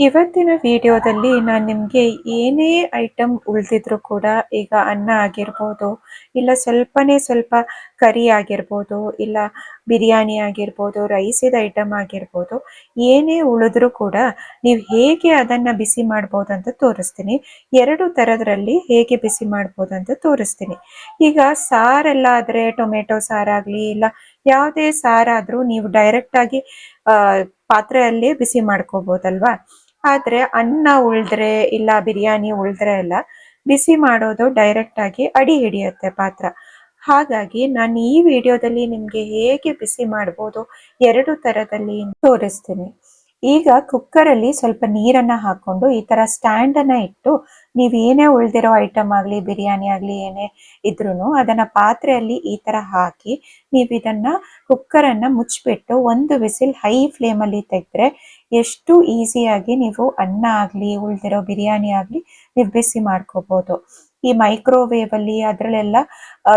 ಇವತ್ತಿನ ವಿಡಿಯೋದಲ್ಲಿ ನಾನು ನಿಮಗೆ ಏನೇ ಐಟಮ್ ಉಳಿದಿದ್ರು ಕೂಡ ಈಗ ಅನ್ನ ಆಗಿರ್ಬೋದು, ಇಲ್ಲ ಸ್ವಲ್ಪನೇ ಸ್ವಲ್ಪ ಕರಿ ಆಗಿರ್ಬೋದು, ಇಲ್ಲ ಬಿರಿಯಾನಿ ಆಗಿರ್ಬೋದು ರೈಸಿದ ಐಟಮ್ ಆಗಿರ್ಬೋದು, ಏನೇ ಉಳಿದ್ರೂ ಕೂಡ ನೀವು ಹೇಗೆ ಅದನ್ನು ಬಿಸಿ ಮಾಡ್ಬೋದು ಅಂತ ತೋರಿಸ್ತೀನಿ. ಎರಡು ಥರದ್ರಲ್ಲಿ ಹೇಗೆ ಬಿಸಿ ಮಾಡ್ಬೋದು ಅಂತ ತೋರಿಸ್ತೀನಿ. ಈಗ ಸಾರೆಲ್ಲ ಆದರೆ ಟೊಮೆಟೊ ಸಾರಾಗಲಿ, ಇಲ್ಲ ಯಾವುದೇ ಸಾರಾದರೂ ನೀವು ಡೈರೆಕ್ಟಾಗಿ ಪಾತ್ರೆಯಲ್ಲೇ ಬಿಸಿ ಮಾಡ್ಕೋಬೋದಲ್ವಾ? ಆದ್ರೆ ಅನ್ನ ಉಳಿದ್ರೆ ಇಲ್ಲ, ಬಿರಿಯಾನಿ ಉಳಿದ್ರೆ ಎಲ್ಲ ಬಿಸಿ ಮಾಡೋದು ಡೈರೆಕ್ಟ್ ಆಗಿ ಅಡಿ ಹಿಡಿಯುತ್ತೆ ಪಾತ್ರ. ಹಾಗಾಗಿ ನಾನು ಈ ವಿಡಿಯೋದಲ್ಲಿ ನಿಮ್ಗೆ ಹೇಗೆ ಬಿಸಿ ಮಾಡ್ಬೋದು, ಎರಡು ತರದಲ್ಲಿ ತೋರಿಸ್ತೀನಿ. ಈಗ ಕುಕ್ಕರಲ್ಲಿ ಸ್ವಲ್ಪ ನೀರನ್ನ ಹಾಕೊಂಡು ಈ ತರ ಸ್ಟ್ಯಾಂಡ್ ಅನ್ನ ಇಟ್ಟು ನೀವು ಏನೇ ಉಳ್ದಿರೋ ಐಟಮ್ ಆಗಲಿ, ಬಿರಿಯಾನಿ ಆಗಲಿ, ಏನೇ ಇದ್ರೂ ಅದನ್ನ ಪಾತ್ರೆಯಲ್ಲಿ ಈ ತರ ಹಾಕಿ ನೀವು ಇದನ್ನ ಕುಕ್ಕರ್ ಅನ್ನ ಮುಚ್ಚಿಬಿಟ್ಟು ಒಂದು ವಿಸಿಲ್ ಹೈ ಫ್ಲೇಮಲ್ಲಿ ತೆಗೆದ್ರೆ ಎಷ್ಟು ಈಸಿಯಾಗಿ ನೀವು ಅನ್ನ ಆಗಲಿ, ಉಳ್ದಿರೋ ಬಿರಿಯಾನಿ ಆಗಲಿ ನೀವು ಬಿಸಿ ಮಾಡ್ಕೋಬಹುದು ಈ ಮೈಕ್ರೋವೇವ್ ಅಲ್ಲಿ ಅದರಲ್ಲೆಲ್ಲ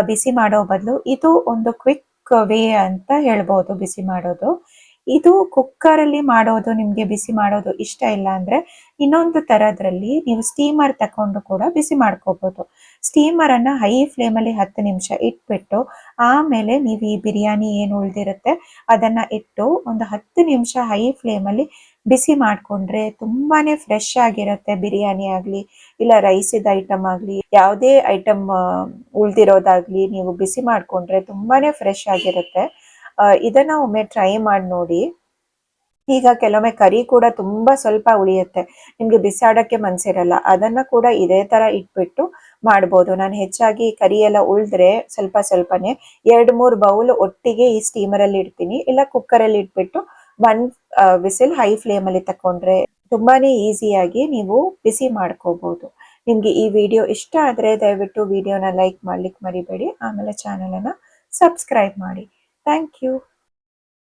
ಬಿಸಿ ಮಾಡೋ ಬದಲು ಇದು ಒಂದು ಕ್ವಿಕ್ ವೇ ಅಂತ ಹೇಳ್ಬೋದು ಬಿಸಿ ಮಾಡೋದು. ಇದು ಕುಕ್ಕರ್ ಅಲ್ಲಿ ಮಾಡೋದು, ನಿಮ್ಗೆ ಬಿಸಿ ಮಾಡೋದು ಇಷ್ಟ ಇಲ್ಲ ಅಂದ್ರೆ ಇನ್ನೊಂದು ತರದ್ರಲ್ಲಿ ನೀವು ಸ್ಟೀಮರ್ ತಕೊಂಡು ಕೂಡ ಬಿಸಿ ಮಾಡ್ಕೋಬಹುದು ಸ್ಟೀಮರ್ ಅನ್ನ ಹೈ ಫ್ಲೇಮ್ ಅಲ್ಲಿ ಹತ್ತು ನಿಮಿಷ ಇಟ್ಬಿಟ್ಟು ಆಮೇಲೆ ನೀವು ಈ ಬಿರಿಯಾನಿ ಏನು ಉಳ್ದಿರುತ್ತೆ ಅದನ್ನ ಇಟ್ಟು ಒಂದು ಹತ್ತು ನಿಮಿಷ ಹೈ ಫ್ಲೇಮ್ ಅಲ್ಲಿ ಬಿಸಿ ಮಾಡ್ಕೊಂಡ್ರೆ ತುಂಬಾನೇ ಫ್ರೆಶ್ ಆಗಿರುತ್ತೆ ಬಿರಿಯಾನಿ ಆಗ್ಲಿ, ಇಲ್ಲ ರೈಸಿದ ಐಟಮ್ ಆಗ್ಲಿ, ಯಾವುದೇ ಐಟಮ್ ಉಳ್ದಿರೋದಾಗ್ಲಿ ನೀವು ಬಿಸಿ ಮಾಡ್ಕೊಂಡ್ರೆ ತುಂಬಾನೇ ಫ್ರೆಶ್ ಆಗಿರುತ್ತೆ. ಇದನ್ನ ಒಮ್ಮೆ ಟ್ರೈ ಮಾಡಿ ನೋಡಿ. ಈಗ ಕೆಲವೊಮ್ಮೆ ಕರಿ ಕೂಡ ತುಂಬಾ ಸ್ವಲ್ಪ ಉಳಿಯುತ್ತೆ. ನಿಮ್ಗೆ ಬಿಸಾಡಕ್ಕೆ ಮನ್ಸಿರಲ್ಲ. ಅದನ್ನ ಕೂಡ ಇದೇ ತರ ಇಟ್ಬಿಟ್ಟು ಮಾಡ್ಬೋದು. ನಾನು ಹೆಚ್ಚಾಗಿ ಕರಿ ಎಲ್ಲ ಉಳಿದ್ರೆ ಸ್ವಲ್ಪ ಸ್ವಲ್ಪನೇ ಎರಡ್ ಮೂರ್ ಬೌಲ್ ಒಟ್ಟಿಗೆ ಈ ಸ್ಟೀಮರ್ ಅಲ್ಲಿ ಇಡ್ತೀನಿ. ಇಲ್ಲ ಕುಕ್ಕರ್ ಅಲ್ಲಿ ಇಟ್ಬಿಟ್ಟು ಒನ್ ವಿಸಿಲ್ ಹೈ ಫ್ಲೇಮಲ್ಲಿ ತಕೊಂಡ್ರೆ ತುಂಬಾನೇ ಈಸಿಯಾಗಿ ನೀವು ಬಿಸಿ ಮಾಡ್ಕೋಬಹುದು ನಿಮ್ಗೆ ಈ ವಿಡಿಯೋ ಇಷ್ಟ ಆದ್ರೆ ದಯವಿಟ್ಟು ವಿಡಿಯೋನ ಲೈಕ್ ಮಾಡ್ಲಿಕ್ಕೆ ಮರಿಬೇಡಿ. ಆಮೇಲೆ ಚಾನಲ್ ಅನ್ನ ಸಬ್ಸ್ಕ್ರೈಬ್ ಮಾಡಿ. Thank you.